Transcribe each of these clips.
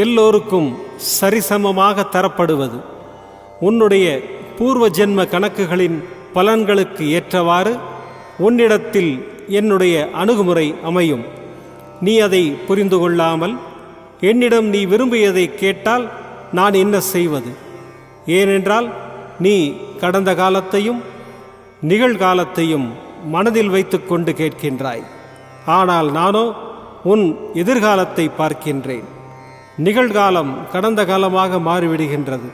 எல்லோருக்கும் சரிசமமாக தரப்படுவது. உன்னுடைய பூர்வ ஜென்ம கணக்குகளின் பலன்களுக்கு ஏற்றவாறு உன்னிடத்தில் என்னுடைய அணுகுமுறை அமையும். நீ அதை புரிந்து கொள்ளாமல் என்னிடம் நீ விரும்பியதை கேட்டால் நான் என்ன செய்வது? ஏனென்றால் நீ கடந்த காலத்தையும் நிகழ்காலத்தையும் மனதில் வைத்துக்கொண்டு கேட்கின்றாய். ஆனால் நானோ உன் எதிர்காலத்தை பார்க்கின்றேன். நிகழ்காலம் கடந்த காலமாக மாறிவிடுகின்றது.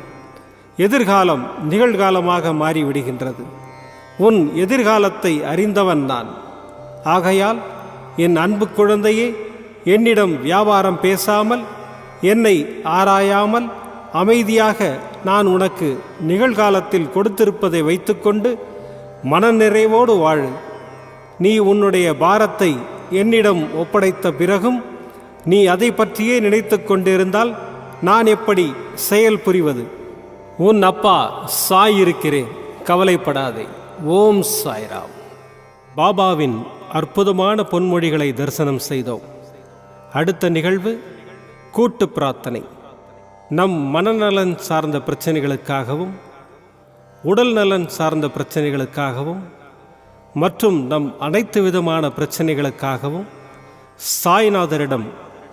எதிர்காலம் நிகழ்காலமாக மாறிவிடுகின்றது. உன் எதிர்காலத்தை அறிந்தவன் நான். ஆகையால் என் அன்பு குழந்தையே என்னிடம் வியாபாரம் பேசாமல் என்னை ஆராயாமல் அமைதியாக நான் உனக்கு நிகழ்காலத்தில் கொடுத்திருப்பதை வைத்துக்கொண்டு மனநிறைவோடு வாழு. நீ உன்னுடைய பாரத்தை என்னிடம் ஒப்படைத்த பிறகும் நீ அதை பற்றியே நினைத்து கொண்டிருந்தால் நான் எப்படி செயல் புரிவது? உன் அப்பா சாய் இருக்கிறேன் கவலைப்படாதே. ஓம் சாய்ராம். பாபாவின் அற்புதமான பொன்மொழிகளை தரிசனம் செய்தோம். அடுத்த நிகழ்வு கூட்டு பிரார்த்தனை. நம் மனநலன் சார்ந்த பிரச்சனைகளுக்காகவும் உடல் நலன் சார்ந்த பிரச்சனைகளுக்காகவும் மற்றும் நம் அனைத்து விதமான பிரச்சனைகளுக்காகவும் சாய்நாதரிடம்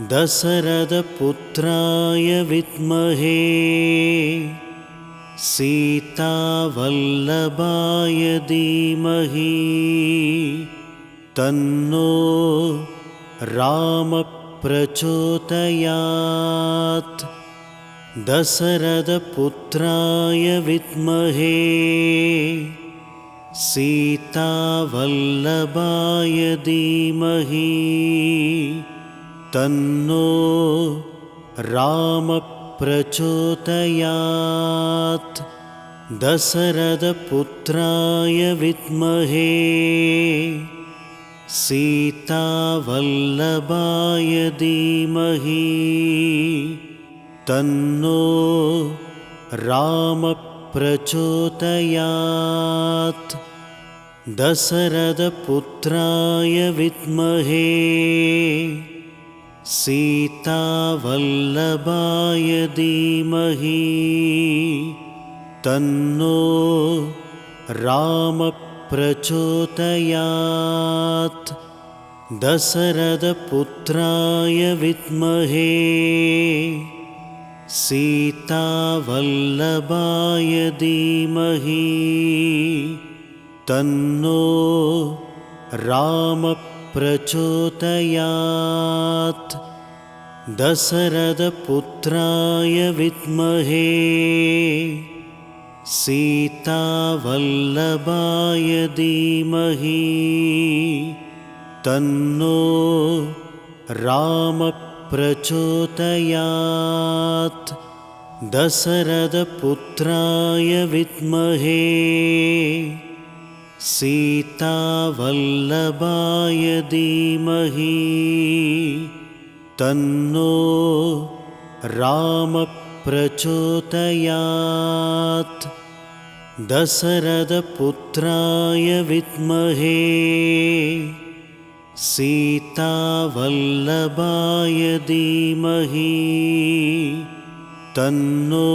दशरथपुत्राय विद्महे सीतावल्लभाय धीमहि तन्नो रामप्रचोदयात्। दशरथपुत्राय विद्महे सीतावल्लभाय धीमहि तन्नो रामप्रचोदयात्। दशरथपुत्राय विद्महे। सीतावल्लभाय धीमहि। तन्नो रामप्रचोदयात्। दशरथपुत्राय विद्महे सीतावल्लभाय धीमहि तन्नो रामप्रचोदयात्। दशरथपुत्राय विद्महे सीतावल्लभाय धीमहि तन्नो रामप्रचोदयात् दशरथपुत्राय विद्महे। सीतावल्लभाय धीमहि। तन्नो रामप्रचोदयात्। दशरथपुत्राय विद्महे सीतावल्लभाय धीमहि तन्नो रामप्रचोदयात्। दशरथपुत्राय विद्महे सीतावल्लभाय धीमहि तन्नो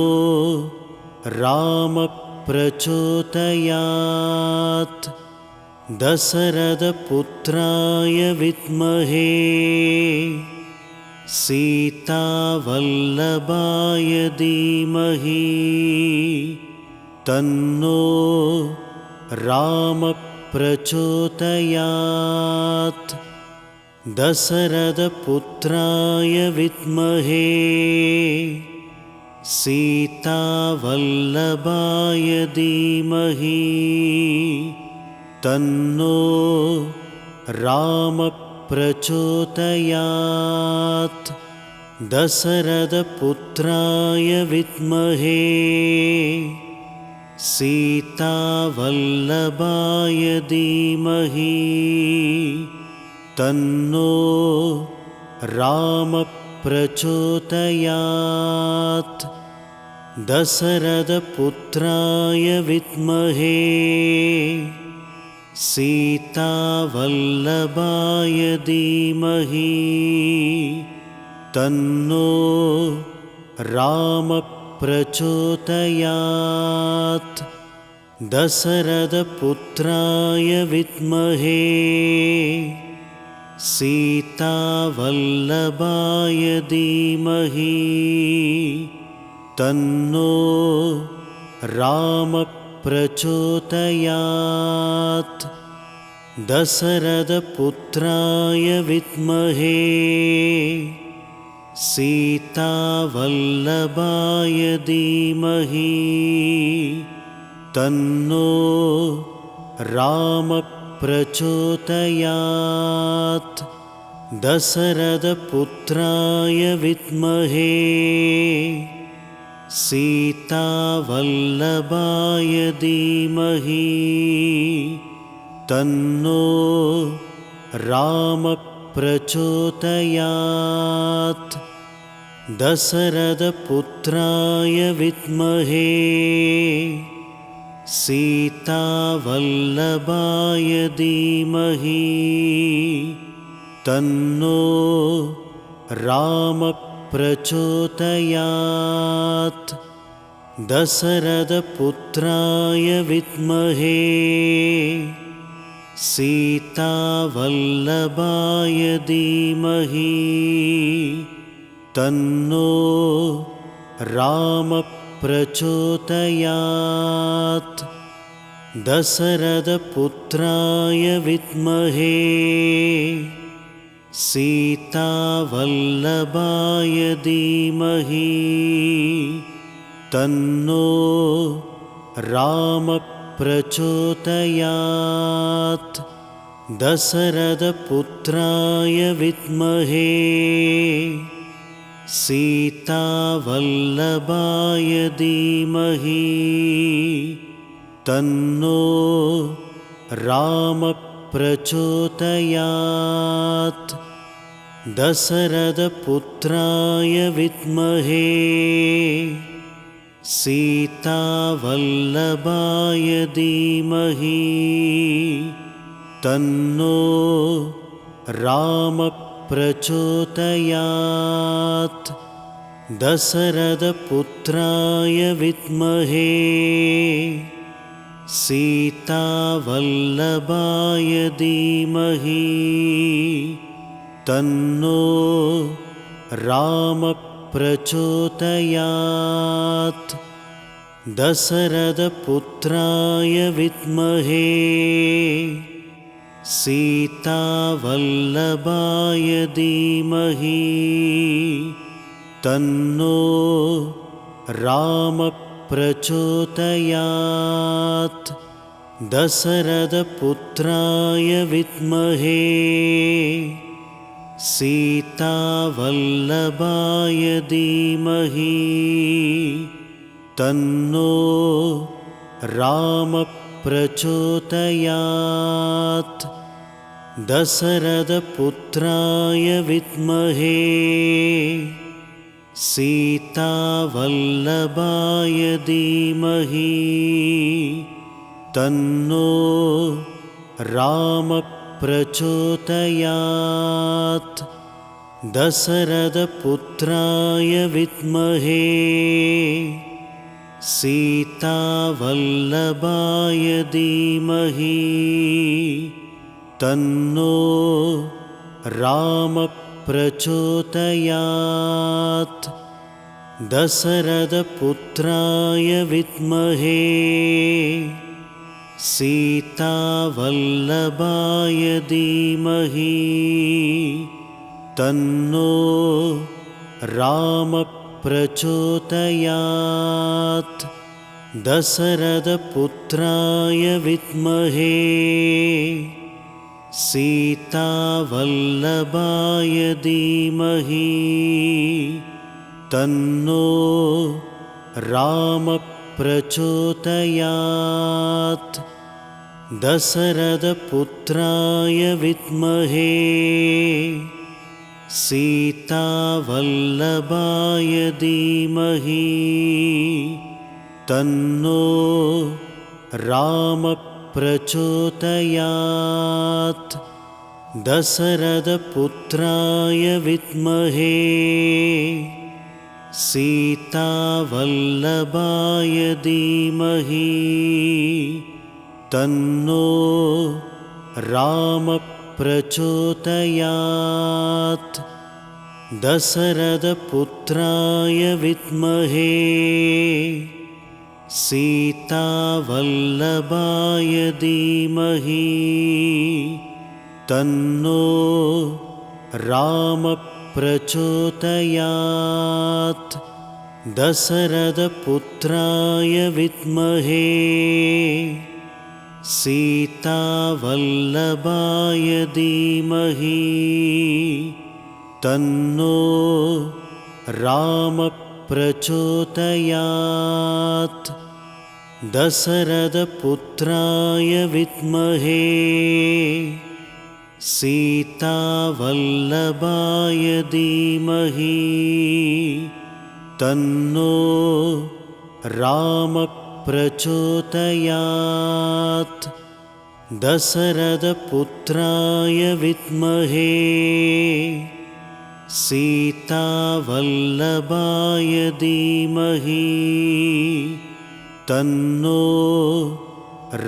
रामप्रचोदयात् दशरथपुत्राय विद्महे। सीतावल्लभाय धीमहि। तन्नो रामप्रचोदयात् दशरथपुत्राय विद्महे सीतावल्लभाय धीमहि तन्नो रामप्रचोदयात्। दशरथपुत्राय विद्महे सीतावल्लभाय धीमहि तन्नो रामप्रचोदयात् दशरथपुत्राय विद्महे सीतावल्लभाय धीमहि तन्नो रामप्रचोदयात् दशरथपुत्राय विद्महे सीतावल्लभाय धीमहि तन्नो रामप्रचोदयात्। दशरथपुत्राय विद्महे सीतावल्लभाय धीमहि। तन्नो रामप्रचोदयात्। दशरथपुत्राय विद्महे सीतावल्लभाय धीमहि तन्नो रामप्रचोदयात्। दशरथपुत्राय विद्महे सीतावल्लभाय धीमहि तन्नो रामप्रचोदयात् दशरथपुत्राय विद्महे। सीतावल्लभाय धीमहि। तन्नो रामप्रचोदयात्। दशरथपुत्राय विद्महे सीतावल्लभाय धीमहि तन्नो रामप्रचोदयात्। दशरथपुत्राय विद्महे सीतावल्लभाय धीमहि तन्नो रामप्रचोदयात् दशरथपुत्राय विद्महे सीतावल्लभाय धीमहि तन्नो रामप्रचोदयात् दशरथपुत्राय विद्महे सीतावल्लभाय धीमहि तन्नो रामप्रचोदयात्। दशरथपुत्राय विद्महे सीतावल्लभाय धीमहि तन्नो रामप्रचोदयात् दशरथपुत्राय विद्महे। सीतावल्लभाय धीमहि। तन्नो रामप्रचोदयात् दशरथपुत्राय विद्महे सीतावल्लभाय धीमहि तन्नो रामप्रचोदयात्। दशरथपुत्राय विद्महे सीतावल्लभाय धीमहि तन्नो रामप्रचोदयात् दशरथपुत्राय विद्महे। सीतावल्लभाय धीमहि। तन्नो रामप्रचोदयात्। दशरथपुत्राय विद्महे सीतावल्लभाय धीमहि तन्नो रामप्रचोदयात्। दशरथपुत्राय विद्महे सीतावल्लभाय धीमहि तन्नो रामप्रचोदयात् दशरथपुत्राय विद्महे। सीतावल्लभाय धीमहि। तन्नो रामप्रचोदयात्। दशरथपुत्राय विद्महे सीतावल्लभाय धीमहि तन्नो रामप्रचोदयात्। दशरथपुत्राय विद्महे सीतावल्लभाय धीमहि तन्नो रामप्रचोदयात् दशरथपुत्राय विद्महे सीतावल्लभाय धीमहि तन्नो रामप्रचोदयात्। दशरथपुत्राय विद्महे सीतावल्लभाय धीमहि तन्नो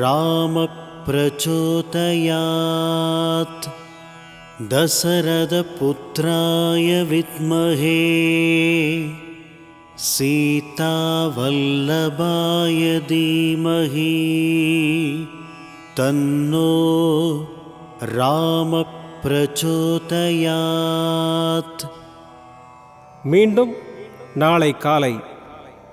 रामप्रचोदयात् प्रचोदयात् दशरथपुत्राय विद्महे सीतावल्लभाय धीमहि तन्नो रामप्रचोदयात् மீண்டும் நாளை காலை